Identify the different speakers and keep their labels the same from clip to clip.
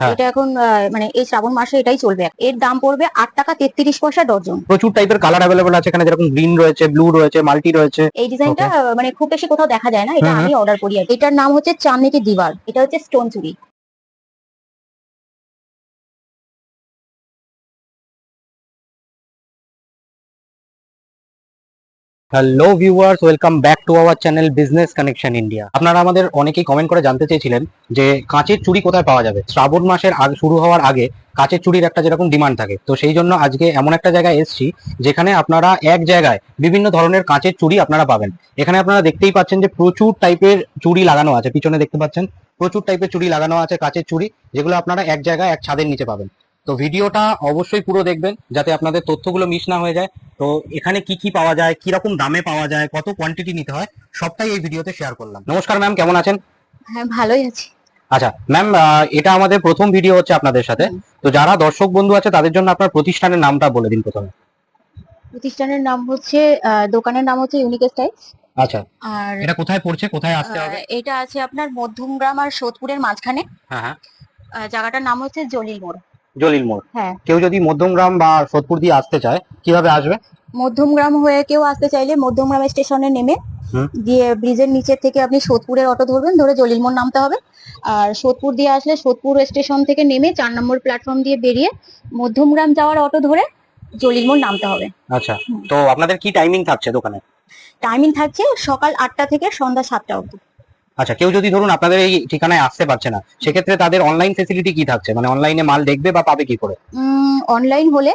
Speaker 1: হ্যাঁ।
Speaker 2: এটা এখন মানে এই শ্রাবণ মাসে এটাই চলবে। এর দাম পড়বে আট টাকা তেত্রিশ পয়সা ডজন।
Speaker 1: প্রচুর টাইপের কালার অ্যাভেলেবল আছে এখানে যেরকম গ্রিন রয়েছে ব্লু রয়েছে মাল্টি রয়েছে।
Speaker 2: এই ডিজাইনটা মানে খুব বেশি কোথাও দেখা যায় না এটা
Speaker 1: হুম হুম।
Speaker 2: আমি অর্ডার করি এটার নাম হচ্ছে চাঁদনিটি দিবার এটা হচ্ছে স্টোন চুড়ি
Speaker 1: hello viewers welcome back to our channel business connection India আপনারা আমাদের অনেকেই কমেন্ট করে জানতে চেয়েছিলেন যে কাঁচের চুড়ি কোথায় পাওয়া যাবে। শ্রাবণ মাসের আগে, শুরু হওয়ার আগে কাঁচের চুড়ির একটা যেরকম ডিমান্ড থাকে। তো সেই জন্য আজকে এমন একটা জায়গায় এসেছি যেখানে আপনারা এক জায়গায় বিভিন্ন ধরনের কাঁচের চুড়ি আপনারা পাবেন। এখানে আপনারা দেখতেই পাচ্ছেন যে প্রচুর টাইপের চুড়ি লাগানো আছে। পিছনে দেখতে পাচ্ছেন, প্রচুর টাইপের চুড়ি লাগানো আছে কাঁচের চুড়ি, যেগুলো আপনারা এক জায়গায়, এক ছাদের নিচে পাবেন। তো ভিডিওটা অবশ্যই পুরো দেখবেন যাতে আপনাদের তথ্যগুলো মিস না হয়ে যায়। তো এখানে কি কি পাওয়া যায় কি রকম দামে পাওয়া যায় কত কোয়ান্টিটি নিতে হয় সবটাই এই ভিডিওতে শেয়ার করলাম। নমস্কার ম্যাম কেমন আছেন?
Speaker 2: হ্যাঁ ভালোই আছে।
Speaker 1: আচ্ছা ম্যাম এটা আমাদের প্রথম ভিডিও হচ্ছে আপনাদের সাথে। তো যারা দর্শক বন্ধু আছে তাদের জন্য আপনার প্রতিষ্ঠানের নামটা বলে দিন প্রথমে।
Speaker 2: প্রতিষ্ঠানের নাম হচ্ছে দোকানের নাম হচ্ছে ইউনিক স্টাইল
Speaker 1: আচ্ছা
Speaker 2: আর
Speaker 1: এটা কোথায় পড়ছে কোথায় আসতে হবে?
Speaker 2: এটা আছে আপনার মধ্যমগ্রাম আর সোদপুরের মাঝখানে।
Speaker 1: হ্যাঁ হ্যাঁ।
Speaker 2: জায়গাটার নাম হচ্ছে জলিল মোড়
Speaker 1: জলিল মোড়।
Speaker 2: হ্যাঁ।
Speaker 1: কেউ যদি মধ্যমগ্রাম বা সোদপুর দিয়ে আসতে চায় কীভাবে আসবে?
Speaker 2: মধ্যমগ্রাম হয়ে কেউ আসতে চাইলে মধ্যমগ্রাম স্টেশনে নেমে দিয়ে ব্রিজের নিচে থেকে আপনি সোদপুরের অটো ধরবেন ধরে জলিল মোড় নামতে হবে। আর সোদপুর দিয়ে আসলে সোদপুর স্টেশন থেকে নেমে চার নম্বর প্ল্যাটফর্ম দিয়ে বেরিয়ে মধ্যমগ্রাম যাওয়ার অটো ধরে জলিল মোড় নামতে হবে।
Speaker 1: আচ্ছা তো আপনাদের কি টাইমিং থাকছে দোকানে?
Speaker 2: টাইমিং থাকছে সকাল আটটা থেকে সন্ধ্যা সাতটা অবধি।
Speaker 1: আচ্ছা কেউ যদি ধরুন আপনাদের এই ঠিকানায় আসতে পারছে না সেক্ষেত্রে তাদের অনলাইন ফেসিলিটি কি থাকছে? মানে অনলাইনে মাল দেখবে বা পাবে কি করে?
Speaker 2: অনলাইন হলে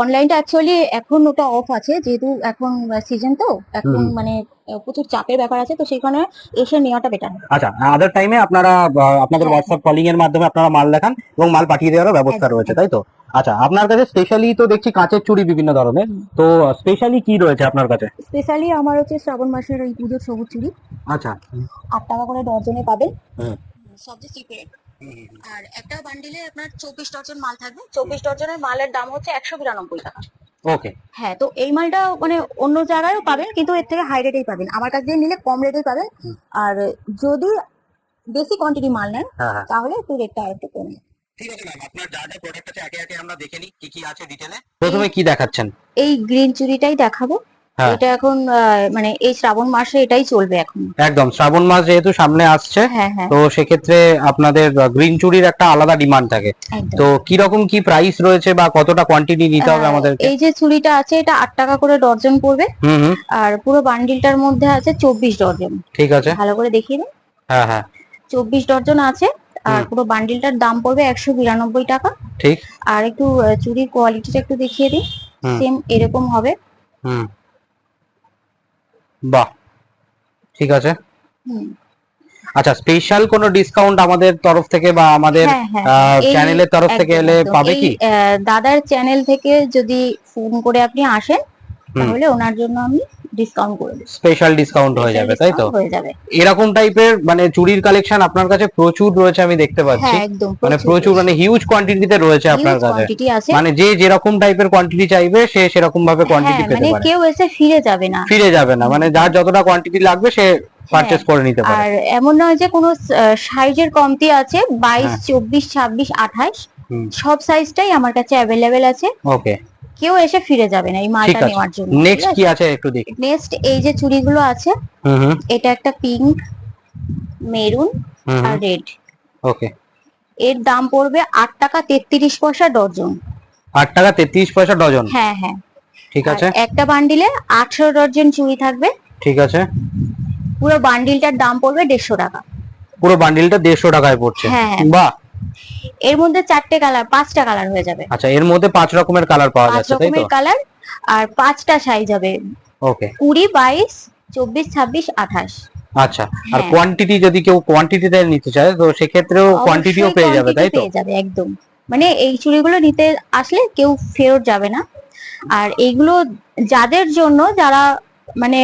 Speaker 2: অনলাইনটা অ্যাকচুয়ালি এখন ওটা অফ আছে যেহেতু এখন সিজন তো এখন মানে প্রচুর চাপের ব্যাপার আছে তো সেখানে এসে নেওয়াটা বেটার
Speaker 1: আচ্ছা আদার টাইমে আপনারা আপনাদের
Speaker 2: হ্যাঁ।
Speaker 1: হোয়াটসঅ্যাপ কলিং এর মাধ্যমে আপনারা মাল দেখান এবং মাল পাঠিয়ে দেওয়ারও ব্যবস্থা রয়েছে তাই তো? আচ্ছা আপনার কাছে স্পেশালি তো দেখছি কাঁচের চুড়ি বিভিন্ন ধরনের। তো স্পেশালি কি রয়েছে আপনার কাছে?
Speaker 2: স্পেশালি আমার হচ্ছে শ্রাবণ মাসের ওই পুজোর সবুজ চুড়ি।
Speaker 1: আচ্ছা।
Speaker 2: আট টাকা করে ডজনে পাবেন।
Speaker 1: হুম।
Speaker 2: সবচেয়ে চিপের আর একটা বান্ডিলে আপনার চব্বিশ ডজন মাল থাকবে। চব্বিশ ডজনের মালের দাম হচ্ছে একশো বিরানব্বই টাকা।
Speaker 1: ওকে।
Speaker 2: হ্যাঁ তো এই মালটা মানে অন্য জায়গায়ও পাবেন কিন্তু এর থেকে হাই রেটেই পাবেন। আমার কাছ দিয়ে নিলে কম রেটেই পাবেন। আর যদি বেশি কোয়ান্টিটি মাল নেন
Speaker 1: হ্যাঁ হ্যাঁ।
Speaker 2: তাহলে একটু রেটটা আর একটু কমে।
Speaker 1: ঠিক আছে ম্যাম আপনার যা যা প্রোডাক্ট আছে একে একে আমরা দেখে নিই কি কি আছে ডিটেলে প্রথমে কি দেখাচ্ছেন?
Speaker 2: এই গ্রিন চুড়িটাই দেখাবো।
Speaker 1: হ্যাঁ।
Speaker 2: এটা এখন আহ, মানে এই শ্রাবণ মাসে এটাই চলবে এখন।
Speaker 1: একদম শ্রাবণ মাস যেহেতু সামনে আসছে
Speaker 2: হ্যাঁ হ্যাঁ।
Speaker 1: তো সেক্ষেত্রে আপনাদের গ্রিন চুড়ির একটা আলাদা ডিমান্ড থাকে।
Speaker 2: একদম।
Speaker 1: তো কি রকম কি প্রাইস রয়েছে বা কতটা কোয়ান্টিটি নিতে হবে
Speaker 2: আহ,
Speaker 1: আমাদেরকে?
Speaker 2: এই যে চুড়িটা আছে এটা আট টাকা করে ডর্জন পড়বে।
Speaker 1: হুম হুম।
Speaker 2: আর পুরো বান্ডিলটার মধ্যে আছে চব্বিশ ডর্জন
Speaker 1: ঠিক আছে।
Speaker 2: ভালো করে দেখিয়ে দিন।
Speaker 1: হ্যাঁ হ্যাঁ।
Speaker 2: চব্বিশ ডর্জন আছে। আর। পুরো বান্ডিলটার দাম পড়বে একশো বিরানব্বই টাকা।
Speaker 1: ঠিক।
Speaker 2: আর একটু চুড়ির কোয়ালিটিটা একটু দেখিয়ে দিন
Speaker 1: হুম।
Speaker 2: সেম এরকম হবে।
Speaker 1: হুম। বাহ। ঠিক আছে।
Speaker 2: হুম।
Speaker 1: আচ্ছা স্পেশাল কোনো ডিসকাউন্ট আমাদের তরফ থেকে বা আমাদের
Speaker 2: হ্যাঁ হ্যাঁ।
Speaker 1: চ্যানেলের তরফ থেকে এলে পাবে কি?
Speaker 2: দাদার চ্যানেল থেকে যদি ফোন করে আপনি আসেন তাহলে ওনার জন্য আমি ডিসকাউন্ট করে দেবো
Speaker 1: স্পেশাল ডিসকাউন্ট হয়ে যাবে তাই তো?
Speaker 2: হয়ে যাবে।
Speaker 1: এরকম টাইপের মানে চুরির কালেকশন আপনার কাছে প্রচুর রয়েছে আমি দেখতে পাচ্ছি।
Speaker 2: হ্যাঁ একদম
Speaker 1: মানে প্রচুর মানে হিউজ কোয়ান্টিটিতে রয়েছে আপনার কাছে। মানে যে যেরকম টাইপের কোয়ান্টিটি চাইবে সে সেরকম ভাবে কোয়ান্টিটি
Speaker 2: হ্যাঁ
Speaker 1: পেতে
Speaker 2: মানে কেউ এসে ফিরে যাবে না।
Speaker 1: ফিরে যাবে না মানে যার যতটা কোয়ান্টিটি লাগবে সে পারচেস করে নিতে পারে।
Speaker 2: আর এমন নয় যে কোনো সাইজের কমতি আছে বাইশ
Speaker 1: হ্যাঁ।
Speaker 2: চব্বিশ ছাব্বিশ আঠাশ
Speaker 1: হুম।
Speaker 2: সব সাইজটাই আমার কাছে অ্যাভেলেবেল আছে।
Speaker 1: ওকে
Speaker 2: কেউ এসে ফিরে যাবে না এই মালটা নেওয়ার জন্য।
Speaker 1: নেক্সট কি আছে? একটু দেখি।
Speaker 2: নেক্সট এই যে চুড়িগুলো আছে এটা একটা পিঙ্ক মেরুন আর রেড
Speaker 1: ওকে
Speaker 2: এর দাম পড়বে আট টাকা তেত্রিশ পয়সা ডজন।
Speaker 1: আট টাকা তেত্রিশ পয়সা ডজন?
Speaker 2: হ্যাঁ হ্যাঁ।
Speaker 1: ঠিক আছে।
Speaker 2: একটা বান্ডিলে আঠারো ডজন চুড়ি থাকবে।
Speaker 1: ঠিক আছে।
Speaker 2: পুরো বান্ডিলটার দাম পড়বে দেড়শো টাকা।
Speaker 1: পুরো বান্ডিলটা দেড়শো টাকায় পড়ছে।
Speaker 2: হ্যাঁ, হ্যাঁ।
Speaker 1: বাহ!
Speaker 2: এর মধ্যে চারটে কালার পাঁচটা কালার হয়ে যাবে।
Speaker 1: আচ্ছা এর মধ্যে পাঁচ রকমের কালার পাওয়া যাচ্ছে তাই তো?
Speaker 2: রকমের কালার আর পাঁচটা সাইজ হবে।
Speaker 1: ওকে
Speaker 2: কুড়ি বাইশ চব্বিশ ছাব্বিশ আঠাশ।
Speaker 1: আচ্ছা আর
Speaker 2: হ্যাঁ।
Speaker 1: কোয়ান্টিটি যদি কেউ কোয়ান্টিটিতে নিতে চায় তো সেক্ষেত্রেও কোয়ান্টিটিও পেয়ে যাবে তাই তো?
Speaker 2: পেয়ে যাবে একদম। মানে এই চুড়িগুলো নিতে আসলে কেউ ফেরত যাবে না। আর এইগুলো যাদের জন্য যারা মানে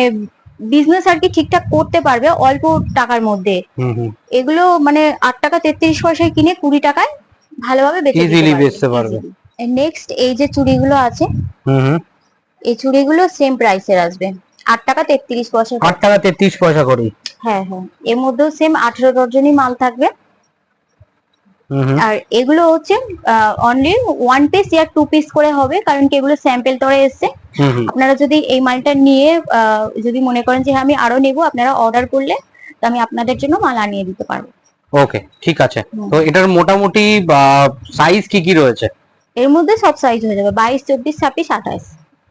Speaker 2: বিজনেস আর কি ঠিকঠাক করতে পারবে অল্প টাকার মধ্যে। এগুলো মানে আট টাকা তেত্রিশ পয়সায় কিনে কুড়ি টাকায় ভালোভাবে বেচে
Speaker 1: Easily বেচতে পারবে।
Speaker 2: নেক্সট এই যে চুড়িগুলো আছে
Speaker 1: হুম
Speaker 2: এই চুড়িগুলো সেম প্রাইসের আসবে। আট টাকা তেত্রিশ পয়সা
Speaker 1: আট টাকা তেত্রিশ পয়সা করি।
Speaker 2: হ্যাঁ হ্যাঁ। এর মধ্যেও সেম আঠেরো ডজনই মাল থাকবে। আর এগুলো হচ্ছে অনলি ওয়ান পিস ইয়া টু পিস করে হবে কারণ কি এগুলো স্যাম্পেল তরে এসছে। আপনারা যদি এই মালটা নিয়ে আহ, যদি মনে করেন যে হ্যাঁ, আমি আরও নেব আপনারা অর্ডার করলে তো আমি আপনাদের জন্য মাল আনিয়ে দিতে পারব।
Speaker 1: ওকে ঠিক আছে। তো এটার মোটামুটি সাইজ কি কি রয়েছে?
Speaker 2: এর মধ্যে সব সাইজ হয়ে যাবে বাইশ চব্বিশ ছাব্বিশ আঠাশ।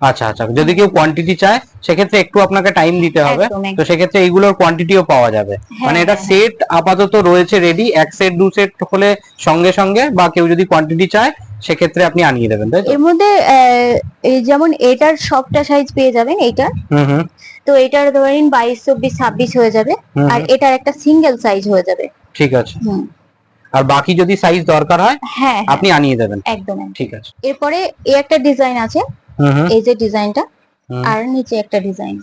Speaker 1: আচ্ছা আচ্ছা যদি কেউ কোয়ান্টিটি চায় সেক্ষেত্রে একটু আপনাকে টাইম দিতে হবে। তো। সেক্ষেত্রে এইগুলোর কোয়ান্টিটিও পাওয়া যাবে।
Speaker 2: হ্যাঁ,
Speaker 1: মানে এটা
Speaker 2: হ্যাঁ,
Speaker 1: সেট আপাতত রয়েছে রেডি এক সেট দু সেট হলে সঙ্গে সঙ্গে বা কেউ যদি কোয়ান্টিটি চায় সেক্ষেত্রে আপনি আনিয়ে দেবেন তাই তো?
Speaker 2: এর মধ্যে যেমন এটার সবটা সাইজ পেয়ে যাবেন এইটা।
Speaker 1: হুম হুম।
Speaker 2: তো এটার ধরেন বাইশ চব্বিশ ছাব্বিশ হয়ে যাবে। আর এটার একটা সিঙ্গেল সাইজ হয়ে যাবে।
Speaker 1: ঠিক আছে। আর বাকি যদি সাইজ দরকার হয়
Speaker 2: হ্যাঁ হ্যাঁ,
Speaker 1: আপনি আনিয়ে দেবেন।
Speaker 2: একদম।
Speaker 1: ঠিক আছে।
Speaker 2: এরপরে এই একটা ডিজাইন আছে। এই যে ডিজাইনটা আর নিচে একটা ডিজাইন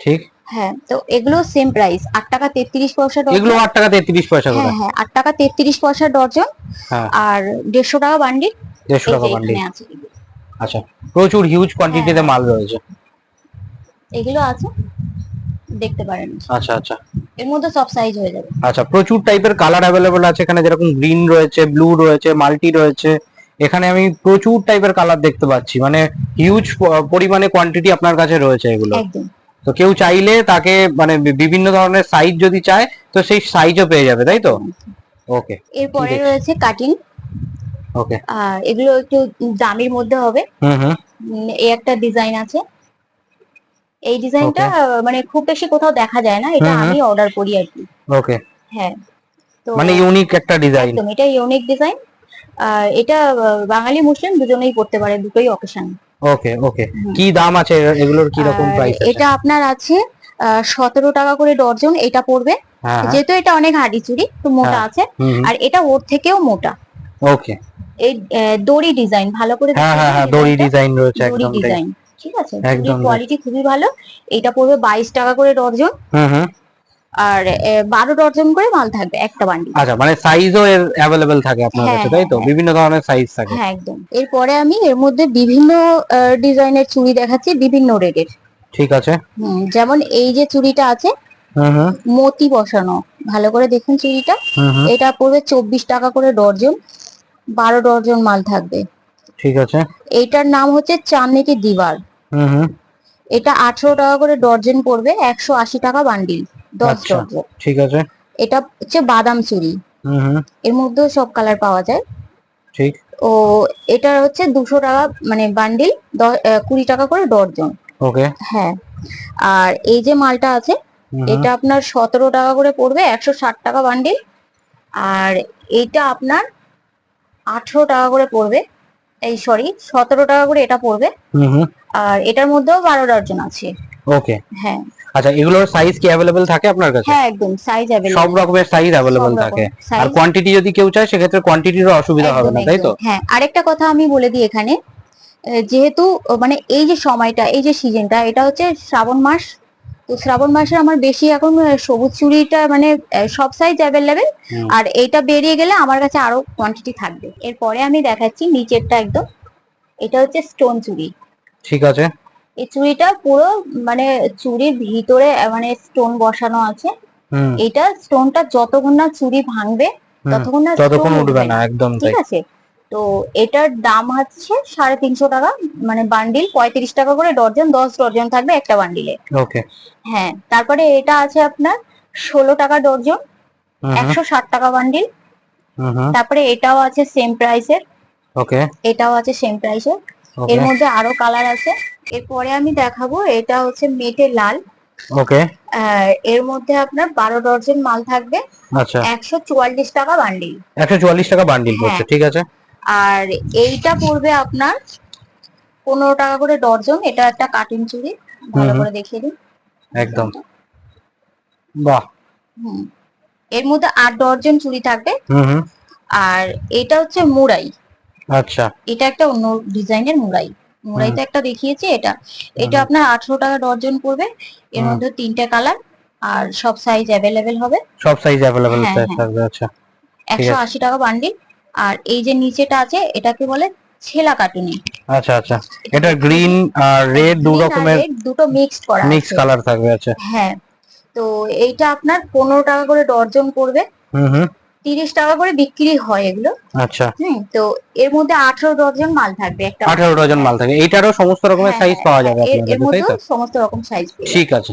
Speaker 1: ঠিক।
Speaker 2: হ্যাঁ তো এগুলো সেম প্রাইস আট টাকা তেত্রিশ পয়সা
Speaker 1: এগুলো আট টাকা তেত্রিশ পয়সা
Speaker 2: হ্যাঁ হ্যাঁ আট টাকা তেত্রিশ পয়সা ডর্জন
Speaker 1: হ্যাঁ।
Speaker 2: আর দেড়শো টাকা বান্ডিল
Speaker 1: দেড়শো টাকা বান্ডিল আচ্ছা প্রচুর হিউজ কোয়ান্টিটিতে
Speaker 2: হ্যাঁ।
Speaker 1: মাল রয়েছে।
Speaker 2: এগুলো আছে দেখতে পারেন।
Speaker 1: আচ্ছা আচ্ছা।
Speaker 2: এর মধ্যে সব সাইজ হয়ে যাবে।
Speaker 1: আচ্ছা প্রচুর টাইপের কালার অ্যাভেলেবল আছে এখানে যেরকম গ্রিন রয়েছে ব্লু রয়েছে মাল্টি রয়েছে। এখানে আমি প্রচুর টাইপের কালার দেখতে পাচ্ছি। মানে হিউজ পরিমাণে কোয়ান্টিটি আপনার কাছে রয়েছে এগুলো।
Speaker 2: একদম।
Speaker 1: তো কেউ চাইলে তাকে মানে বিভিন্ন ধরনের সাইজ যদি চায় তো সেই সাইজও পেয়ে যাবে তাই তো? ওকে
Speaker 2: এরপরে রয়েছে কাটিং
Speaker 1: ওকে
Speaker 2: আর এগুলো একটু দামির মধ্যে হবে।
Speaker 1: হুম হুম।
Speaker 2: এই একটা ডিজাইন আছে। এই ডিজাইনটা মানে খুব বেশি কোথাও দেখা যায় না এটা। আমি অর্ডার করি আর কি।
Speaker 1: ওকে
Speaker 2: হ্যাঁ। তো
Speaker 1: মানে ইউনিক একটা ডিজাইন
Speaker 2: একদম এটা ইউনিক ডিজাইন আর এটা বাঙালি মুসলিম দুজনেই পড়তে পারে দুটোই অকেশন
Speaker 1: ওকে ওকে কি দাম আছে? এগুলোর কি রকম প্রাইস
Speaker 2: এটা আপনার আছে সতেরো টাকা করে ডর্জন এটা পড়বে।
Speaker 1: হ্যাঁ।
Speaker 2: যেহেতু এটা অনেক হাড়ি চুড়ি তো মোটা
Speaker 1: হ্যাঁ।
Speaker 2: আছে। আর এটা ওর থেকেও মোটা।
Speaker 1: ওকে
Speaker 2: এই দড়ি ডিজাইন ভালো করে
Speaker 1: হ্যাঁ দড়ি ডিজাইন রয়েছে একদম
Speaker 2: ডিজাইন ঠিক আছে?
Speaker 1: একদম।
Speaker 2: কোয়ালিটি খুবই ভালো। এটা পড়বে বাইশ টাকা করে
Speaker 1: হুম
Speaker 2: আর বারো ডর্জন করে মাল থাকবে একটা বান্ডি
Speaker 1: আচ্ছা মানে সাইজও এর অ্যাভেলেবেল থাকে আপনার
Speaker 2: হ্যাঁ,
Speaker 1: কাছে তাই তো?
Speaker 2: হ্যাঁ,
Speaker 1: বিভিন্ন ধরনের সাইজ থাকে।
Speaker 2: হ্যাঁ একদম। এরপরে আমি এর মধ্যে বিভিন্ন ডিজাইনের চুড়ি দেখাচ্ছি বিভিন্ন রেটের।
Speaker 1: ঠিক আছে।
Speaker 2: যেমন এই যে চুড়িটা আছে মতি বসানো। ভালো করে দেখুন চুড়িটা। এটা পড়বে চব্বিশ টাকা করে ডর্জন বারো ডর্জন মাল থাকবে।
Speaker 1: ঠিক আছে।
Speaker 2: এইটার নাম হচ্ছে চান্নেটি দিবার।
Speaker 1: হুম হুম।
Speaker 2: এটা আঠারো টাকা করে ডর্জন পড়বে একশো আশি টাকা বান্ডিল দশ
Speaker 1: আচ্ছা।
Speaker 2: ডর্জন
Speaker 1: ঠিক আছে।
Speaker 2: এটা হচ্ছে বাদাম চুরি।
Speaker 1: হুম হুম।
Speaker 2: এর মধ্যেও সব কালার পাওয়া যায়।
Speaker 1: ঠিক।
Speaker 2: ও এটা হচ্ছে দুশো টাকা মানে বান্ডিল কুড়ি টাকা করে ডর্জন।
Speaker 1: ওকে।
Speaker 2: হ্যাঁ। আর এই যে মালটা আছে এটা আপনার সতেরো টাকা করে পড়বে একশো ষাট টাকা বান্ডিল। আর এইটা আপনার আঠেরো টাকা করে পড়বে এই সরি সতেরো টাকা করে এটা পড়বে। আর এটার মধ্যেও বারো ডর্জন আছে।
Speaker 1: ওকে।
Speaker 2: হ্যাঁ।
Speaker 1: আচ্ছা এগুলোর সাইজ কি অ্যাভেলেবেল থাকে আপনার কাছে?
Speaker 2: হ্যাঁ একদম সাইজ অ্যাভেলেবল
Speaker 1: সব রকমের সাইজ অ্যাভেলেবেল থাকে। আর কোয়ান্টিটি যদি কেউ চায় সেক্ষেত্রে কোয়ান্টিটিরও অসুবিধা হবে না তাই তো?
Speaker 2: হ্যাঁ আরেকটা কথা আমি বলে দিই এখানে। যেহেতু মানে এই যে সময়টা এই যে সিজনটা এটা হচ্ছে শ্রাবণ মাস তো শ্রাবণ মাসে আমার বেশি এখন সবুজ চুড়িটা মানে সব সাইজ অ্যাভেলেবেল আর এইটা বেরিয়ে গেলে আমার কাছে আরও কোয়ান্টিটি থাকবে। এরপরে আমি দেখাচ্ছি নিচেরটা একদম। এটা হচ্ছে স্টোন চুড়ি।
Speaker 1: ঠিক আছে।
Speaker 2: এই চুড়িটা পুরো মানে চুড়ির ভিতরে মানে স্টোন বসানো আছে। এটা স্টোনটা যতক্ষণ না চুড়ি ভাঙবে ততক্ষণ না
Speaker 1: ততক্ষণ উঠবে না একদম
Speaker 2: ঠিক আছে? তো এটার দাম হচ্ছে সাড়ে তিনশো টাকা মানে বান্ডিল পঁয়ত্রিশ টাকা করে ডর্জন দশ ডর্জন থাকবে একটা বান্ডিলে
Speaker 1: ওকে
Speaker 2: হ্যাঁ তারপরে এটা আছে আপনার ষোলো টাকা ডর্জন একশো ষাট টাকা বান্ডিল তারপরে এটাও আছে সেম প্রাইসের
Speaker 1: ওকে
Speaker 2: এটাও আছে সেম প্রাইসের এর। মধ্যে আরও কালার আছে। এরপরে আমি দেখাবো এটা হচ্ছে মেটে লাল।
Speaker 1: ওকে
Speaker 2: এর মধ্যে আপনার বারো ডর্জন মাল থাকবে।
Speaker 1: আচ্ছা।
Speaker 2: একশো চুয়াল্লিশ টাকা বান্ডিল
Speaker 1: একশো চুয়াল্লিশ টাকা বান্ডিল
Speaker 2: হ্যাঁ।
Speaker 1: ঠিক আছে?
Speaker 2: আর এইটা পড়বে আপনার পনেরো টাকা করে ডর্জন এটা একটা কাটিং চুড়ি। ভালো। করে দেখিয়ে দিন।
Speaker 1: একদম। বাহ!
Speaker 2: হুম। এর মধ্যে আট ডর্জন চুড়ি থাকবে। আর এটা হচ্ছে মুড়াই।
Speaker 1: আচ্ছা।
Speaker 2: এটা একটা অন্য ডিজাইনের মুড়াই। মুড়াই তো একটা দেখিয়েছি এটা। এটা আপনার আঠারো টাকা ডর্জন পড়বে। এর মধ্যে তিনটে কালার আর সব সাইজ অ্যাভেলেবেল হবে।
Speaker 1: সব সাইজ অ্যাভেলেবেল
Speaker 2: হ্যাঁ, হ্যাঁ।
Speaker 1: থাকবে আচ্ছা।
Speaker 2: একশো আশি টাকা বান্ডিল আর এই যে নিচেটা আছে এটাকে বলে ছেলা কাটুনি।
Speaker 1: আচ্ছা আচ্ছা। এটা গ্রিন আর রেড দু রকমের
Speaker 2: দুটো মিক্সড করা
Speaker 1: মিক্স। কালার থাকবে আচ্ছা।
Speaker 2: হ্যাঁ। তো এইটা আপনার পনেরো টাকা করে ডর্জন পড়বে
Speaker 1: হুম হুম।
Speaker 2: তিরিশ টাকা করে বিক্রি হয় এগুলো।
Speaker 1: আচ্ছা।
Speaker 2: হ্যাঁ তো এর মধ্যে আঠারো ডজন মাল থাকবে একটা।
Speaker 1: আঠারো ডজন মাল থাকবে এইটারও সমস্ত রকমের
Speaker 2: হ্যাঁ,
Speaker 1: সাইজ
Speaker 2: হ্যাঁ,
Speaker 1: পাওয়া যাবে
Speaker 2: এর-
Speaker 1: তো?
Speaker 2: সমস্ত রকম সাইজ
Speaker 1: ঠিক আছে।